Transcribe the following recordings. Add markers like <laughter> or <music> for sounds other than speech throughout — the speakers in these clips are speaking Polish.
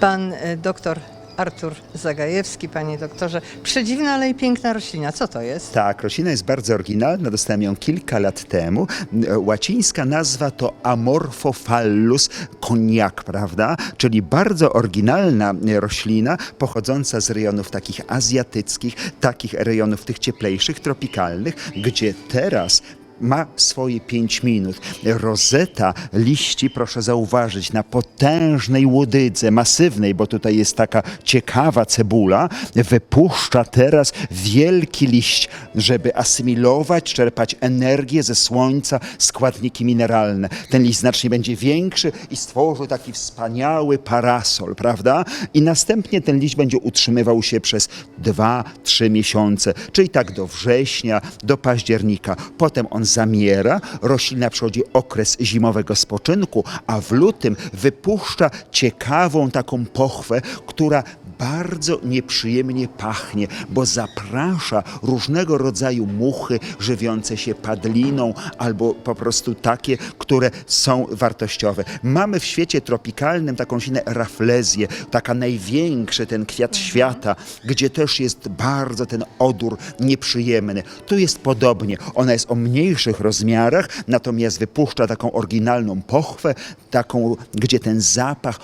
Pan e, doktor Artur Zagajewski, panie doktorze. Przedziwna, ale i piękna roślina. Co to jest? Tak, roślina jest bardzo oryginalna, dostałem ją kilka lat temu. Łacińska nazwa to Amorphophallus koniak, prawda? Czyli bardzo oryginalna roślina pochodząca z rejonów takich azjatyckich, takich rejonów tych cieplejszych, tropikalnych, gdzie teraz ma swoje 5 minut. Rozeta liści, proszę zauważyć, na potężnej łodydze, masywnej, bo tutaj jest taka ciekawa cebula, wypuszcza teraz wielki liść, żeby asymilować, czerpać energię ze słońca, składniki mineralne. Ten liść znacznie będzie większy i stworzy taki wspaniały parasol, prawda? I następnie ten liść będzie utrzymywał się przez 2-3 miesiące, czyli tak do września, do października. Potem on zamiera, roślina przechodzi okres zimowego spoczynku, a w lutym wypuszcza ciekawą taką pochwę, która bardzo nieprzyjemnie pachnie, bo zaprasza różnego rodzaju muchy żywiące się padliną albo po prostu takie, które są wartościowe. Mamy w świecie tropikalnym taką roślinę raflezję, taka największy ten kwiat świata, gdzie też jest bardzo ten odór nieprzyjemny. Tu jest podobnie. Ona jest o mniejszych rozmiarach, natomiast wypuszcza taką oryginalną pochwę, taką, gdzie ten zapach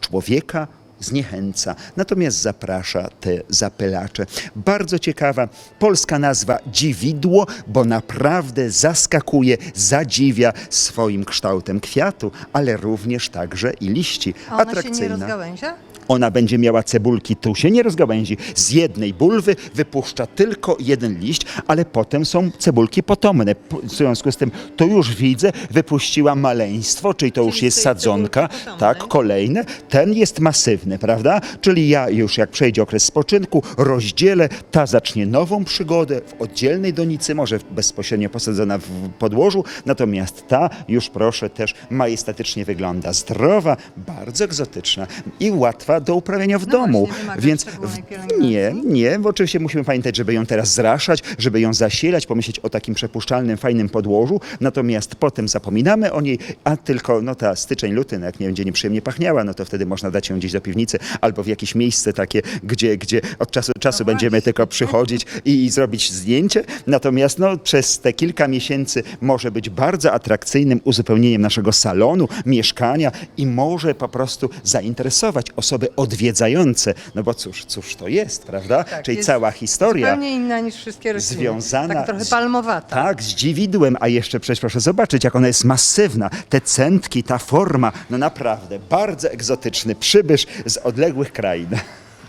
człowieka zniechęca, natomiast zaprasza te zapylacze. Bardzo ciekawa polska nazwa dziwidło, bo naprawdę zaskakuje, zadziwia swoim kształtem kwiatu, ale również także i liści. A ona się nie rozgałęzia? Ona będzie miała cebulki, tu się nie rozgałęzi. Z jednej bulwy wypuszcza tylko jeden liść, ale potem są cebulki potomne. W związku z tym, tu już widzę, wypuściła maleństwo, czyli to już Czyli jest tej sadzonka. Tak, kolejne. Ten jest masywny, prawda? Czyli ja już jak przejdzie okres spoczynku, rozdzielę, ta zacznie nową przygodę w oddzielnej donicy, może bezpośrednio posadzona w podłożu, natomiast ta już proszę też majestatycznie wygląda. Zdrowa, bardzo egzotyczna i łatwa do uprawiania w No domu. Więc w, nie, nie, bo oczywiście musimy pamiętać, żeby ją teraz zraszać, żeby ją zasilać, pomyśleć o takim przepuszczalnym, fajnym podłożu, natomiast potem zapominamy o niej, a tylko no ta styczeń, luty, no jak nie będzie nieprzyjemnie pachniała, no to wtedy można dać ją gdzieś do piwnicy albo w jakieś miejsce takie, gdzie, gdzie od czasu do czasu No będziemy tylko przychodzić i, i zrobić zdjęcie, natomiast no przez te kilka miesięcy może być bardzo atrakcyjnym uzupełnieniem naszego salonu, mieszkania i może po prostu zainteresować osoby odwiedzające, no bo cóż, cóż to jest, prawda? Tak, Czyli jest cała historia Zupełnie inna niż wszystkie rośliny. związana Tak trochę z- palmowata. Tak, z dziwidłem, a jeszcze przecież proszę zobaczyć, jak ona jest masywna. Te centki, ta forma, no naprawdę bardzo egzotyczny przybysz z odległych krain.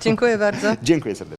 Dziękuję bardzo. <laughs> Dziękuję serdecznie.